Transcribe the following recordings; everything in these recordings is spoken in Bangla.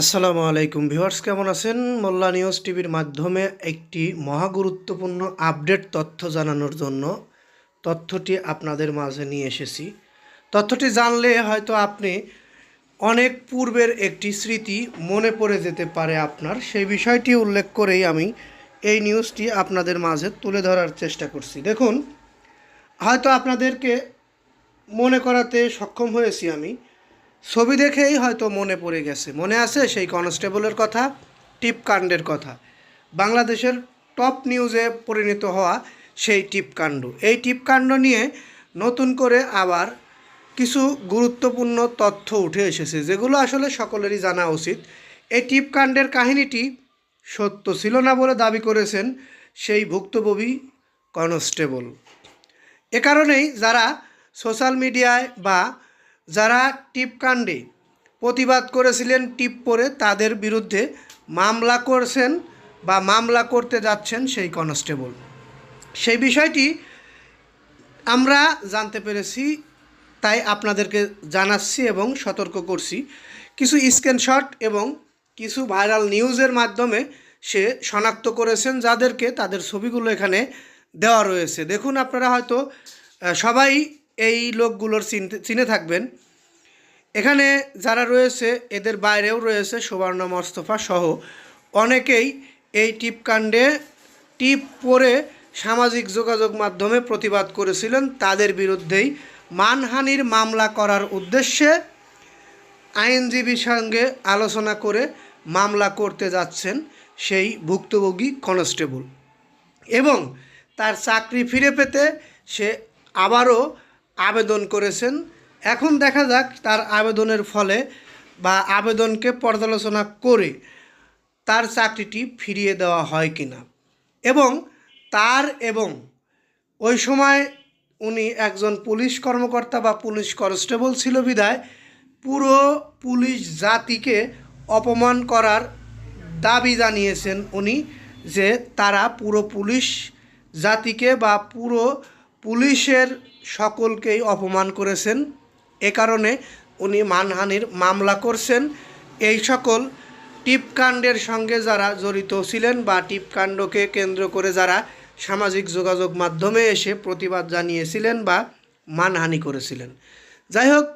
আসসালামু আলাইকুম ভিউয়ার্স, কেমন আছেন? মোল্লা নিউজ টিভির মাধ্যমে একটি মহা গুরুত্বপূর্ণ আপডেট তথ্য জানানোর জন্য তথ্যটি আপনাদের মাঝে নিয়ে এসেছি। তথ্যটি জানলে হয়তো আপনি অনেক পূর্বের একটি স্মৃতি মনে পড়ে যেতে পারে আপনার। সেই বিষয়টি উল্লেখ করেই আমি এই নিউজটি আপনাদের মাঝে তুলে ধরার চেষ্টা করছি। দেখুন, হয়তো আপনাদেরকে মনে করাতে সক্ষম হয়েছি আমি ছবি দেখেই হয়তো মনে পড়ে গেছে। মনে আছে সেই কনস্টেবলের কথা টিপকাণ্ডের কথা। বাংলাদেশের টপ নিউজে পরিণত হওয়া সেই টিপকাণ্ড এই টিপকাণ্ড নিয়ে নতুন করে আবার কিছু গুরুত্বপূর্ণ তথ্য উঠে এসেছে, যেগুলো আসলে সকলেরই জানা উচিত। এই টিপকাণ্ডের কাহিনীটি সত্য ছিল না বলে দাবি করেছেন সেই ভুক্তভোগী কনস্টেবল। এ কারণেই যারা সোশ্যাল মিডিয়ায় বা যারা টিপকাণ্ডে প্রতিবাদ করেছিলেন টিপ পরে তাদের বিরুদ্ধে মামলা করছেন বা মামলা করতে যাচ্ছেন সেই কনস্টেবল। সেই বিষয়টি আমরা জানতে পেরেছি, তাই আপনাদেরকে জানাচ্ছি এবং সতর্ক করছি। কিছু স্ক্রিনশট এবং কিছু ভাইরাল নিউজের মাধ্যমে সে শনাক্ত করেছেন যাদেরকে তাদের ছবিগুলো এখানে দেওয়া রয়েছে। দেখুন আপনারা হয়তো সবাই এই লোকগুলোর চিনতে চিনে থাকবেন। এখানে যারা রয়েছে, এদের বাইরেও রয়েছে সুবর্ণ মোস্তফা সহ অনেকেই এই টিপকাণ্ডে টিপ পরে সামাজিক যোগাযোগ মাধ্যমে প্রতিবাদ করেছিলেন। তাদের বিরুদ্ধেই মানহানির মামলা করার উদ্দেশ্যে আইনজীবীর সঙ্গে আলোচনা করে মামলা করতে যাচ্ছেন সেই ভুক্তভোগী কনস্টেবল। এবং তার চাকরি ফিরে পেতে সে আবারও আবেদন করেছেন এখন দেখা যাক তার আবেদনের ফলে বা আবেদনকে পর্যালোচনা করে তার চাকরিটি ফিরিয়ে দেওয়া হয় কিনা। এবং তার এবং ওই সময় উনি একজন পুলিশ কর্মকর্তা বা পুলিশ কনস্টেবল ছিল বিদায় পুরো পুলিশ জাতিকে অপমান করার দাবি জানিয়েছেন উনি যে তারা পুরো পুলিশ জাতিকে বা পুরো পুলিশের সকলকেই অপমান করেছেন। এ কারণে উনি মানহানির মামলা করছেন। এই সকল টিপকাণ্ডের সঙ্গে যারা জড়িত ছিলেন বা টিপকাণ্ডকে কেন্দ্র করে যারা সামাজিক যোগাযোগ মাধ্যমে এসে প্রতিবাদ জানিয়েছিলেন বা মানহানি করেছিলেন। যাই হোক,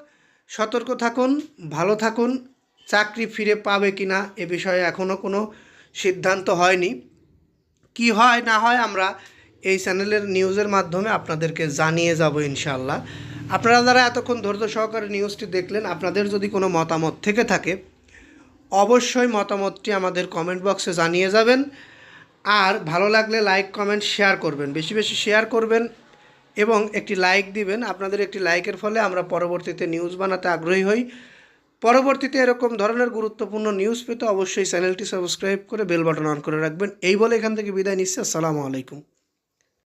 সতর্ক থাকুন, ভালো থাকুন, চাকরি ফিরে পাবে কি না এ বিষয়ে এখনও কোনো সিদ্ধান্ত হয়নি। কি হয় না হয় আমরা এই চ্যানেলের নিউজের মাধ্যমে আপনাদেরকে জানিয়ে যাব ইনশাল্লাহ আপনারা যারা এতক্ষণ ধৈর্য সহকারে নিউজটি দেখলেন, আপনাদের যদি কোনো মতামত থেকে থাকে, অবশ্যই মতামতটি আমাদের কমেন্ট বক্সে জানিয়ে যাবেন। আর ভালো লাগলে লাইক কমেন্ট শেয়ার করবেন। বেশি বেশি শেয়ার করবেন এবং একটি লাইক দিবেন। আপনাদের একটি লাইকের ফলে আমরা পরবর্তীতে নিউজ বানাতে আগ্রহী হই। পরবর্তীতে এরকম ধরনের গুরুত্বপূর্ণ নিউজ পেতে অবশ্যই চ্যানেলটি সাবস্ক্রাইব করে বেল বাটন অন করে রাখবেন। এই বলে এখান থেকে বিদায় নিচ্ছি। আসসালামু আলাইকুম।